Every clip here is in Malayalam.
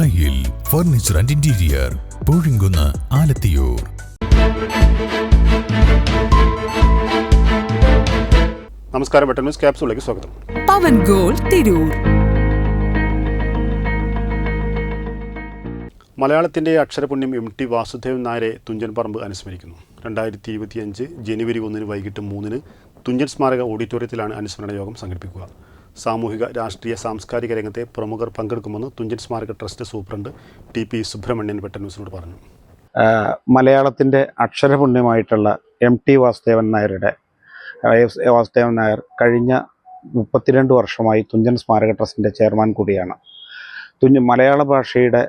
Thayyil furniture and interior Poozhinkunnu Alathiyur. നമസ്കാരം ബട്ടൺ ന്യൂസ് ക്യാപ്സൂളിലേക്ക് സ്വാഗതം. പവൻ ഗോൾ തിരൂർ. മലയാളത്തിന്റെ അക്ഷരപുണ്യം എം ടി വാസുദേവൻ നായരെ തുഞ്ചൻ പറമ്പ് അനുസ്മരിക്കുന്നു. രണ്ടായിരത്തി ഇരുപത്തിയഞ്ച് ജനുവരി ഒന്നിന് വൈകിട്ട് മൂന്നിന് തുഞ്ചൻ സ്മാരക ഓഡിറ്റോറിയത്തിലാണ് അനുസ്മരണ യോഗം സംഘടിപ്പിക്കുക. സാമൂഹിക രാഷ്ട്രീയ സാംസ്കാരിക രംഗത്തെ പ്രമുഖർ പങ്കെടുക്കുമെന്ന് തുഞ്ചൻ സ്മാരക trust superintendent T P Subramanian പെട്ടന്യൂസിനോട് പറഞ്ഞു. മലയാളത്തിന്റെ അക്ഷരപുണ്യമായിട്ടുള്ള എം ടി വാസുദേവൻ നായരുടെ വാസുദേവൻ നായർ കഴിഞ്ഞ മുപ്പത്തിരണ്ട് വർഷമായി തുഞ്ചൻ സ്മാരക ട്രസ്റ്റിന്റെ ചെയർമാൻ കൂടിയാണ്. തുഞ്ച് മലയാള ഭാഷയുടെ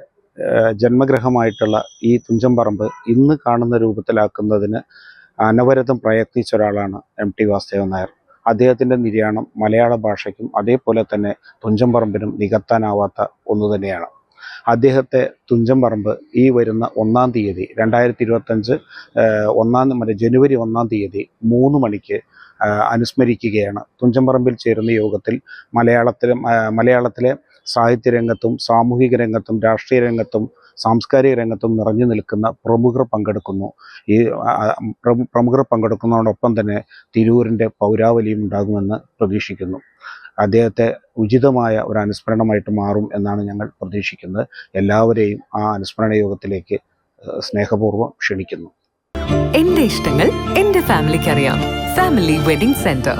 ജന്മഗ്രഹമായിട്ടുള്ള ഈ തുഞ്ചൻ പറമ്പ് ഇന്ന് കാണുന്ന രൂപത്തിലാക്കുന്നതിന് അനവരതം പ്രയത്നിച്ച ഒരാളാണ് എം ടി വാസുദേവൻ നായർ. അദ്ദേഹത്തിന്റെ നിര്യാണം മലയാള ഭാഷയ്ക്കും അതേപോലെ തന്നെ തുഞ്ചൻ പറമ്പിനും നികത്താനാവാത്ത ഒന്ന് തന്നെയാണ്. അദ്ദേഹത്തെ തുഞ്ചൻ പറമ്പ് ഈ വരുന്ന ഒന്നാം തീയതി രണ്ടായിരത്തി ഇരുപത്തഞ്ച് ഒന്നാം മറ്റേ ജനുവരി ഒന്നാം തീയതി മൂന്ന് മണിക്ക് അനുസ്മരിക്കുകയാണ്. തുഞ്ചൻപറമ്പിൽ ചേരുന്ന യോഗത്തിൽ മലയാളത്തിലെ മലയാളത്തിലെ സാഹിത്യരംഗത്തും സാമൂഹിക രംഗത്തും രാഷ്ട്രീയ രംഗത്തും സാംസ്കാരിക രംഗത്തും നിറഞ്ഞു നിൽക്കുന്ന പ്രമുഖർ പങ്കെടുക്കുന്നു. ഈ പ്രമുഖർ പങ്കെടുക്കുന്നതോടൊപ്പം തന്നെ തിരൂരിന്റെ പൗരാവലിയും ഉണ്ടാകുമെന്ന് പ്രതീക്ഷിക്കുന്നു. അദ്ദേഹത്തെ ഉചിതമായ ഒരു അനുസ്മരണമായിട്ട് മാറും എന്നാണ് ഞങ്ങൾ പ്രതീക്ഷിക്കുന്നത്. എല്ലാവരെയും ആ അനുസ്മരണ യോഗത്തിലേക്ക് സ്നേഹപൂർവം ക്ഷണിക്കുന്നു. എന്റെ ഇഷ്ടങ്ങൾ എന്റെ ഫാമിലിക്ക് അറിയാം ഫാമിലി വെഡിംഗ് സെന്റർ.